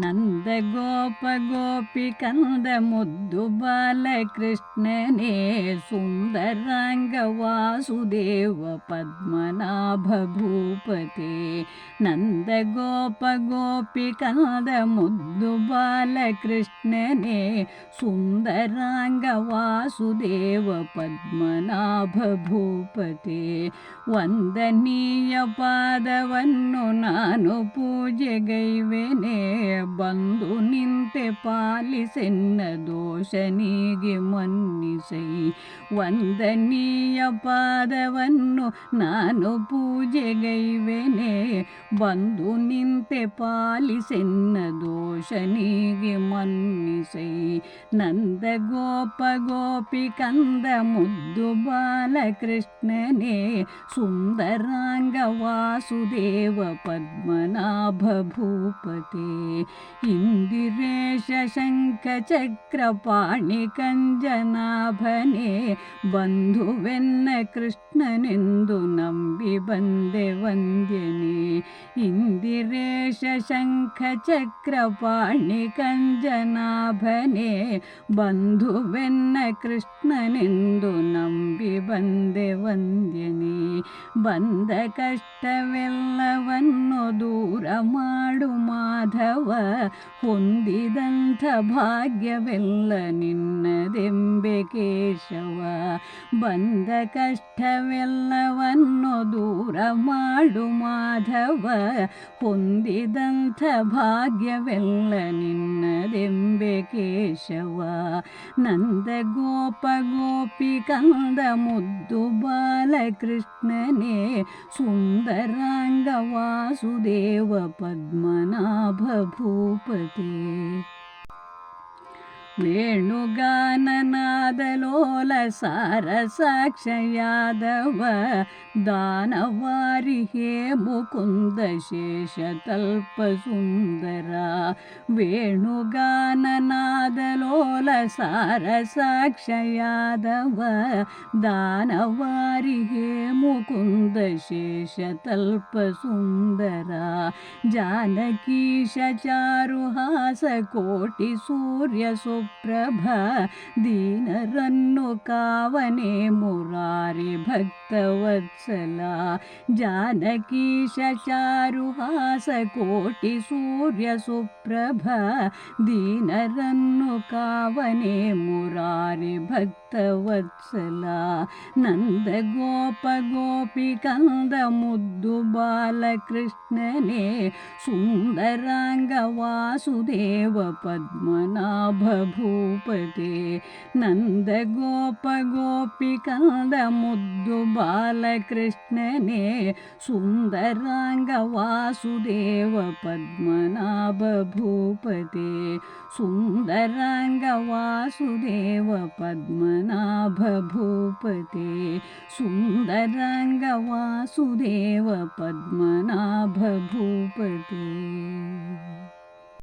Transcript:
ನಂದ ಗೋಪ ಗೋಪಿ ಕಂದ ಮುದ್ದು ಬಾಲಕೃಷ್ಣನೇ ಸುಂದರಾಂಗ ವಾಸುದೇವ ಪದ್ಮನಾಭ ಭೂಪತೆ ನಂದ ಗೋಪ ಗೋಪಿ ಕಂದ ಮುದ್ದು ಬಾಲಕೃಷ್ಣನೇ ಸುಂದರಾಂಗ ವಾಸುದೇವ ಪದ್ಮನಾಭ ಭೂಪತೆ ವಂದನೀಯ ಪಾದವನ್ನು ನಾನು ಪೂಜೆಗೈವೆನೆ ಬಂದು ನಿಂತೆ ಪಾಲಿಸೆನ್ನ ದೋಷನಿಗೆ ಮನ್ನಿಸೈ ವಂದನೀಯ ಪಾದವನ್ನು ನಾನು ಪೂಜೆಗೈವೆನೆ. ಬಂದು ನಿಂತೆ ಪಾಲಿಸೆನ್ನ ದೋಷನಿಗೆ ಮನ್ನಿಸೈ ನಂದ ಗೋಪ ಗೋಪಿ ಕಂದ ಮುದ್ದು ಬಾಲಕೃಷ್ಣನೇ. ಸುಂದರಾಂಗ ವಾಸುದೇವ ಪದ್ಮನಾಭ ಭೂಪತೆ. इन्दिरेश शङ्ख चक्रपाणि कञ्जनाभने बन्धुवेन् कृष्णनिन्दुनंबन्दे वन्द्यनि इन्दिरेश शङ्ख चक्रपाणि कञ्जनाभने बन्धुवेन् वन्दे वन्द्यनि ಬಂದ ಕಷ್ಟವೆಲ್ಲವನ್ನು ದೂರ ಮಾಡು ಮಾಧವ. ಹೊಂದಿದಂಥ ಭಾಗ್ಯವೆಲ್ಲ ನಿನ್ನದೆಂಬೆ ಕೇಶವ. ಬಂದ ಕಷ್ಟವೆಲ್ಲವನ್ನು ದೂರ ಮಾಡು ಮಾಧವ. ಹೊಂದಿದಂಥ ಭಾಗ್ಯವೆಲ್ಲ ನಿನ್ನದೆಂಬೆ ಕೇಶವ. ನಂದ ಗೋಪ ಗೋಪಿ ಕಂದ ಮುದ್ದು ಬಾಲಕೃಷ್ಣನೇ सुन्दराङ्गवासुदेव पद्मनाभूपते वेणुगाननादलोलसारसाक्ष यादव दानवारि हे मुकुन्द वेणुगाननादल पुलसारसाक्षव दानवारिहे मुकुन्दशेषतल्पसुन्दरा जानकीशचारुहासकोटिसूर्यसुप्रभ तल्प कावने मुरारि भक्तवत्सला। जानकी शचारुहासकोटिसूर्यसुप्रभ सूर्य कावने मुरारि भक्तवत्सला। नन्दगोपगोपी कन्दमुद्दु बालकृष्णने सुन्दरङ्गवासुदेव पद्मनाभूपते नन्दगोपगोपि बालकृष्णने सुन्दरङ्गदेव पद्मनाभूपते सुन्दर राङ्ग वासुदेव पद्मनाभभूपते।